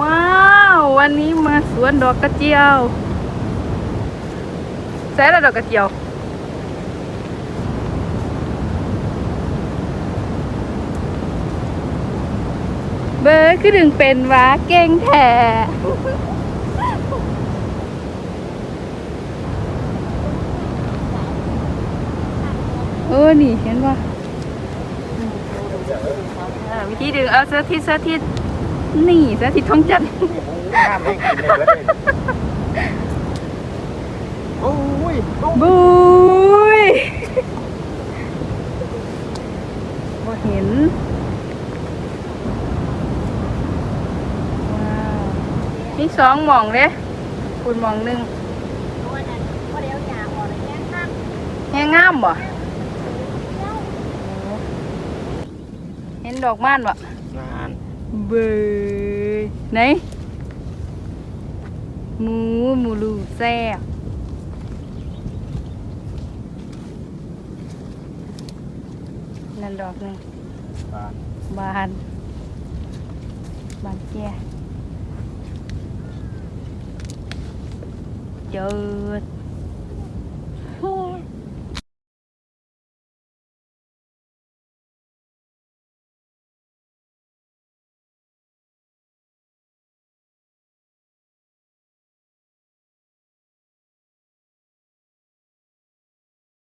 ว้าว วันนี้มาสวนดอกกระเจียวใส่ละดอกกระเจียว เบอร์คือดึงเป็นวะเก่งแท้เออ นี่เห็นป่ะวิธีดึงเอาเสื้อทิศเสื้อทิศ นี่เสื้อทิศทองจันทร์ข้ามให้กินเลยเว้ยโอ้ยโอ้ยบุยบ่เห็นว้าวนี่สองหม่องเด้คุณหม่องหนึ่งแห้งงามบ่เห็นดอกม่านบ่ งานเบยไหนหมูหมูลู